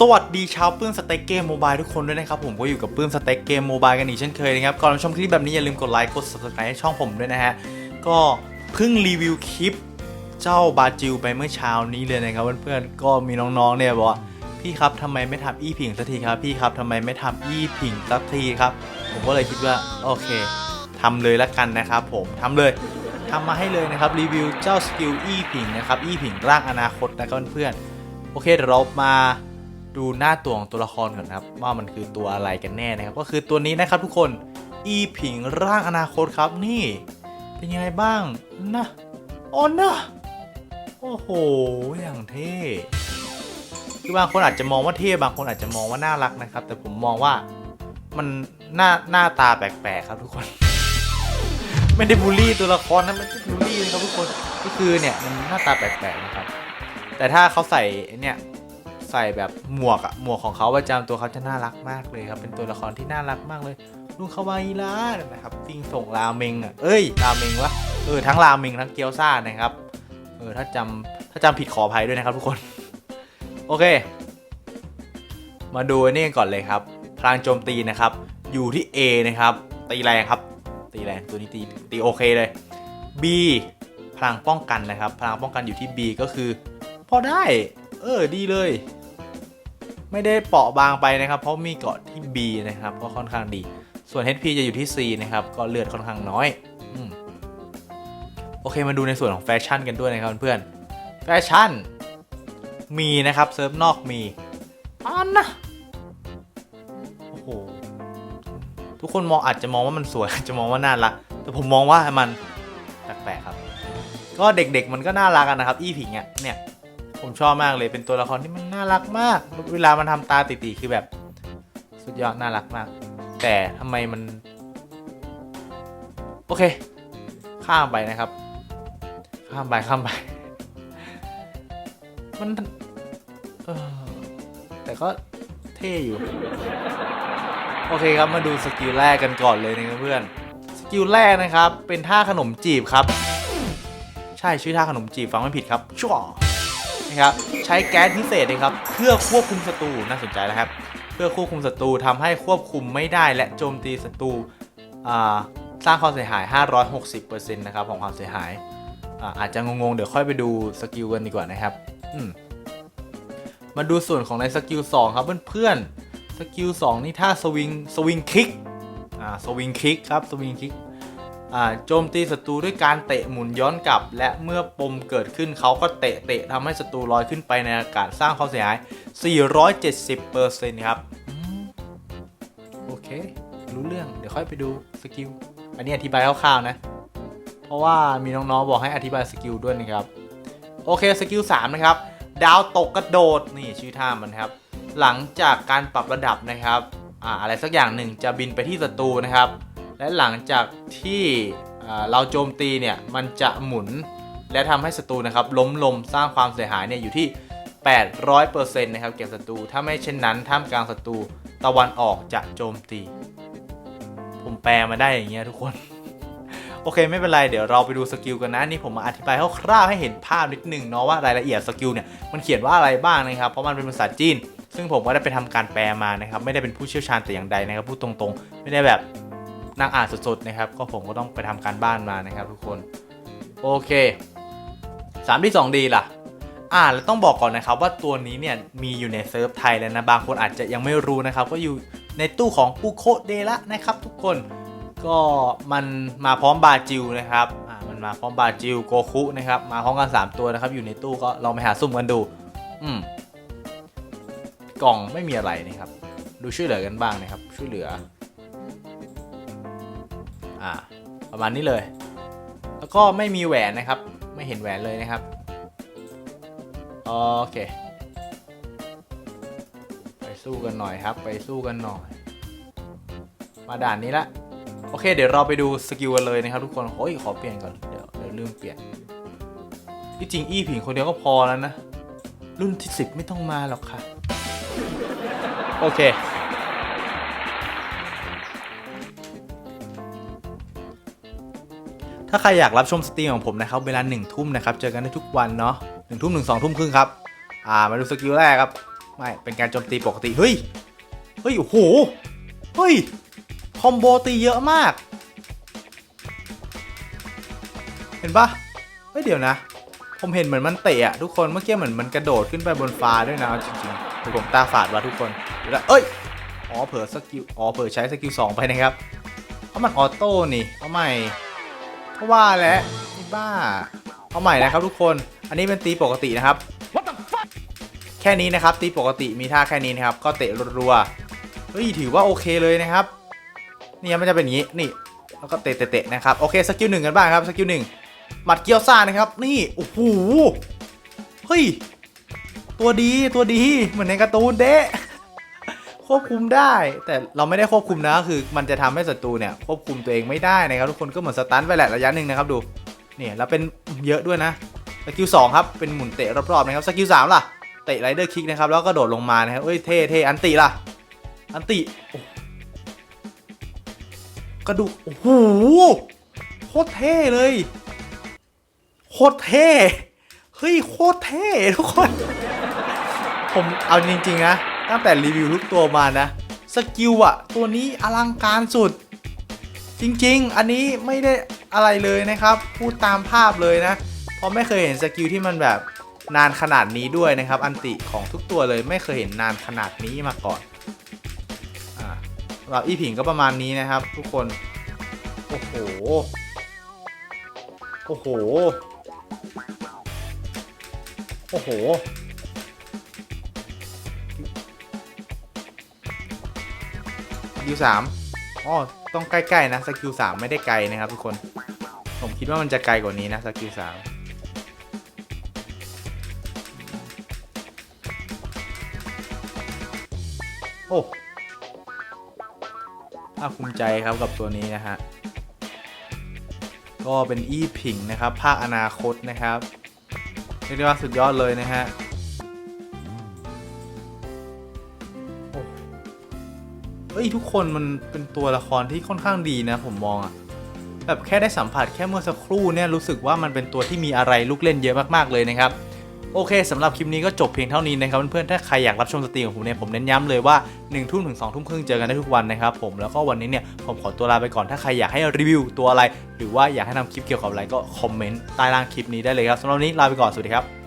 สวัสดีชาวปื้มสเต็กเกมโมบายทุกคนด้วยนะครับผมก็อยู่กับปื้มสเต็กเกมโมบายกันอีกเช่นเคยนะครับ ก่อนรับชมคลิปแบบนี้อย่าลืมกดไลค์กด subscribe ให้ช่องผมด้วยนะฮะ ก็เพิ่งรีวิวคลิปเจ้าบาจิลไปเมื่อเช้านี้เลยนะครับเพื่อนๆก็มีน้องๆเนี่ยบอกว่าพี่ครับทำไมไม่ทำอี้ผิงสักทีครับพี่ครับทำไมไม่ทำอี้ผิงสักทีครับ ผมก็เลยคิดว่าโอเคทำเลยละกันนะครับผมทำเลยทำมาให้เลยนะครับรีวิวเจ้าสกิลอี้ผิงนะครับอี้ผิงร่างอนาคตนะครับเพื่อนๆโอเคเดี๋ยวเรามา ดูหน้าตัวของตัวละครก่อนนะครับว่ามันคือตัวอะไรกันแน่นะครับ ก็คือตัวนี้นะครับทุกคนอีผิงร่างอนาคตครับนี่ เป็นยังไงบ้างนะโอ้นะโอ้โหอย่างเท่คือบางคนอาจจะมองว่าเท่บางคนอาจจะมองว่าน่ารักนะครับ แต่ผมมองว่ามันหน้าหน้าตาแปลกๆครับทุกคน ไม่ได้บูลลี่ตัวละครนะไม่ได้บูลลี่นะครับทุกคนก็คือเนี่ยมันหน้าตาแปลกๆนะครับ แต่ถ้าเขาใส่เนี่ย ใส่แบบหมวกอะหมวกของเขาประจำตัวเขาจะน่ารักมากเลยครับ เป็นตัวละครที่น่ารักมากเลยลุงคาวาอิระนะครับฟิงส่งราเมงอะเอ้ยราเมงวะเออทั้งราเมงทั้งเกี๊ยวซ่านะครับเออถ้าจำถ้าจำผิดขออภัยด้วยนะครับทุกคน โอเค มาดูอันนี่กันก่อนเลยครับ พลังโจมตีนะครับ อยู่ที่ A นะครับ ตีแรงครับ ตีแรงตัวนี้ตีตีโอเคเลย B พลังป้องกันนะครับ พลังป้องกันอยู่ที่ B ก็คือ พอได้ เออดีเลย ไม่ได้เปราะบางไปนะครับ เพราะมีเกาะที่ B นะครับก็ค่อนข้างดี ส่วน HP จะอยู่ที่ C นะครับก็เลือดค่อนข้างน้อยอโอเคมาดูในส่วนของแฟชั่นกันด้วยนะครับเพื่อนแฟชั่นมีนะครับเซิร์ฟนอกมีอันนะโอ้โหทุกคนมองอาจจะมองว่ามันสวยอาจจะมองว่าน่ารัก แต่ผมมองว่ามันแปลกๆครับ ก็เด็กๆมันก็น่ารักกันนะครับ อีผิงอะเนี่ย ผมชอบมากเลยเป็นตัวละครที่มันน่ารักมาก เวลามันทำตาตีๆคือแบบ สุดยอดน่ารักมาก แต่ทำไมมัน โอเค ข้ามไปนะครับ ข้ามไปข้ามไป มันแต่ก็เท่อยู่ โอเคครับมาดูสกิลแรกกันก่อนเลยนะเพื่อนสกิลแรกนะครับ เป็นท่าขนมจีบครับ ใช่ชื่อท่าขนมจีบฟังไม่ผิดครับชั่ว นะครับใช้แก๊สพิเศษนะครับเพื่อควบคุมศัตรูน่าสนใจนะครับ เพื่อควบคุมศัตรูทำให้ควบคุมไม่ได้และโจมตีศัตรูสร้างความเสียหาย 560%นะครับของความเสียหายอาอาจจะงงๆ เดี๋ยวค่อยไปดูสกิลกันดีกว่านะครับมมาดูส่วนของในสกิล2ครับเพื่อนๆสกิล2นี่ท่าสวิงสวิงคิกอ่าสวิงคิกครับสวิงคิก โจมตีศัตรูด้วยการเตะหมุนย้อนกลับ และเมื่อปมเกิดขึ้นเขาก็เตะเตะทำให้ศัตรูลอยขึ้นไปในอากาศสร้างความเสียหาย 470%ครับอโอเค รู้เรื่องเดี๋ยวค่อยไปดูสกิลอันนี้อธิบายคร่าวๆนะ เพราะว่ามีน้องๆบอกให้อธิบายสกิลด้วยนะครับ โอเคสกิล3นะครับ ดาวตกกระโดดนี่ชื่อท่ามันครับ หลังจากการปรับระดับนะครับ อ่าอะไรสักอย่างหนึ่งจะบินไปที่ศัตรูนะครับ และหลังจากที่เราโจมตีเนี่ยมันจะหมุนและทำให้ศัตรูนะครับล้มลมสร้างความเสียหายเนี่ยอยู่ที่ 800%นะครับเก็บศัตรูถ้าไม่เช่นนั้นท่ามกลางศัตรูตะวันออกจะโจมตี ผมแปลมาได้อย่างเงี้ยทุกคน โอเคไม่เป็นไรเดี๋ยวเราไปดูสกิลกันนะนี่ผมมาอธิบายคร่าวๆให้เห็นภาพนิดนึงเนาะว่ารายละเอียดสกิลเนี่ยมันเขียนว่าอะไรบ้างนะครับเพราะมันเป็นภาษาจีน ซึ่งผมก็ได้ไปทำการแปลมานะครับไม่ได้เป็นผู้เชี่ยวชาญแต่อย่างใดนะครับพูดตรงๆ ไม่ได้แบบ นั่งอ่านสดๆนะครับ ก็ผมก็ต้องไปทำการบ้านมานะครับ ทุกคน โอเค3ที่2ดีล่ะ อ่าแล้วต้องบอกก่อนนะครับ ว่าตัวนี้เนี่ยมีอยู่ในเซิร์ฟไทยแล้วนะ บางคนอาจจะยังไม่รู้นะครับ ก็อยู่ในตู้ของปูโคเดละนะครับ ทุกคน ก็มันมาพร้อมบาจิลนะครับอ่ามันมาพร้อมบาจิลโกคุนะครับ มาพร้อมกัน 3 ตัวนะครับ อยู่ในตู้ก็ลองไปหาซุ่มกันดู อืม กล่องไม่มีอะไรนะครับ ดูช่วยเหลือกันบ้างนะครับ ช่วยเหลือ อ่า ประมาณนี้เลย แล้วก็ไม่มีแหวนนะครับ ไม่เห็นแหวนเลยนะครับ โอเค ไปสู้กันหน่อยครับ ไปสู้กันหน่อย มาด่านนี้ละ โอเค เดี๋ยวเราไปดูสกิลกันเลยนะครับทุกคนโอ้ยขอเปลี่ยนก่อน เดี๋ยวเดี๋ยวลืมเปลี่ยน ที่จริงอี้ผิงคนเดียวก็พอแล้วนะ รุ่นที่10ไม่ต้องมาหรอกค่ะ โอเค ถ้าใครอยากรับชมสตรีมของผมนะครับเวลาหนึ่งทุ่มนะครับเจอกันได้ทุกวันเนาะหนึ่งทุ่มหนึ่งสองทุ่มครึ่งครับอ่ามาดูสกิลแรกครับไม่เป็นการโจมตีปกติเฮ้ยเฮ้ยโอ้โหเฮ้ยคอมโบตีเยอะมาก เห็นปะเฮ้ยเดี๋ยวนะ ผมเห็นเหมือนมันเตะอะทุกคนเมื่อกี้เหมือนมันกระโดดขึ้นไปบนฟ้าด้วยนะจริงๆคือผมตาฝาดว่ะทุกคนเดี๋ยวเอ้ยอ๋อเผลอสกิลอ๋อเผลอใช้สกิลสองไปนะครับเพราะมันออโต้นี่เอาใหม่ เพราะว่าแล้วไอ้บ้า เอาใหม่นะครับทุกคน อันนี้เป็นตีปกตินะครับ แค่นี้นะครับ ตีปกติมีท่าแค่นี้นะครับ ก็เตะรัวๆ เฮ้ยถือว่าโอเคเลยนะครับ นี่มันจะเป็นอย่างนี้ นี่ แล้วก็เตะเตะๆนะครับ โอเคสกิลหนึ่งกันบ้างครับ สกิลหนึ่งหมัดเกียวซ่านะครับ นี่ โอ้โห เฮ้ย ตัวดี ตัวดี เหมือนในการ์ตูนเดะ ควบคุมได้ แต่เราไม่ได้ควบคุมนะคือมันจะทำให้ศัตรูเนี่ยควบคุมตัวเองไม่ได้นะครับทุกคนก็เหมือนสตันไปแหละระยะหนึ่งนะครับดูเนี่ยแล้วเป็นเยอะด้วยนะสกิลสองครับเป็นหมุนเตะรอบๆนะครับสกิลสามล่ะเตะไรเดอร์คิกนะครับแล้วก็โดดลงมานะครับเอ้ยเท่เท่อันติล่ะอันติกระดูกโอ้โหโคตรเท่เลยโคตรเท่เฮ้ยโคตรเท่ทุกคน ผมเอาจริงๆนะ ตั้งแต่รีวิวทุกตัวมานะ สกิลอะตัวนี้อลังการสุด จริงๆ อันนี้ไม่ได้อะไรเลยนะครับ พูดตามภาพเลยนะ เพราะไม่เคยเห็นสกิลที่มันแบบนานขนาดนี้ด้วยนะครับ อันติของทุกตัวเลยไม่เคยเห็นนานขนาดนี้มาก่อนอ่าสำหรับอีผิงก็ประมาณนี้นะครับ ทุกคน โอ้โห โอ้โห โอ้โห กิลสามอ๋อต้องใกล้ๆนะสกิลสามไม่ได้ไกลนะครับทุกคน ผมคิดว่ามันจะไกลกว่านี้นะสกิลสามโอ้ภาคภูมิใจครับกับตัวนี้นะฮะ ก็เป็นอีผิงนะครับ ภาคอนาคตนะครับ เรียกได้ว่าสุดยอดเลยนะฮะ เฮ้ยทุกคนมันเป็นตัวละครที่ค่อนข้างดีนะ ผมมองอะแบบแค่ได้สัมผัสแค่เมื่อสักครู่เนี่ยรู้สึกว่ามันเป็นตัวที่มีอะไรลูกเล่นเยอะมากๆเลยนะครับโอเคสำหรับคลิปนี้ก็จบเพียงเท่านี้นะครับเพื่อนๆถ้าใครอยากรับชมสตรีมของผมเนี่ยผมเน้นย้ำเลยว่า1นึ่ทุ่มถึง2องทุ่มครึ่งเจอกันได้ทุกวันนะครับผมแล้วก็วันนี้เนี่ยผมขอตัวลาไปก่อนถ้าใครอยากให้รีวิวตัวอะไร หรือว่าอยากให้ทำคลิปเกี่ยวกับอะไรก็คอมเมนต์ใต้ล่างคลิปนี้ได้เลยครับสำหรับวันนี้ลาไปก่อนสวัสดีครับ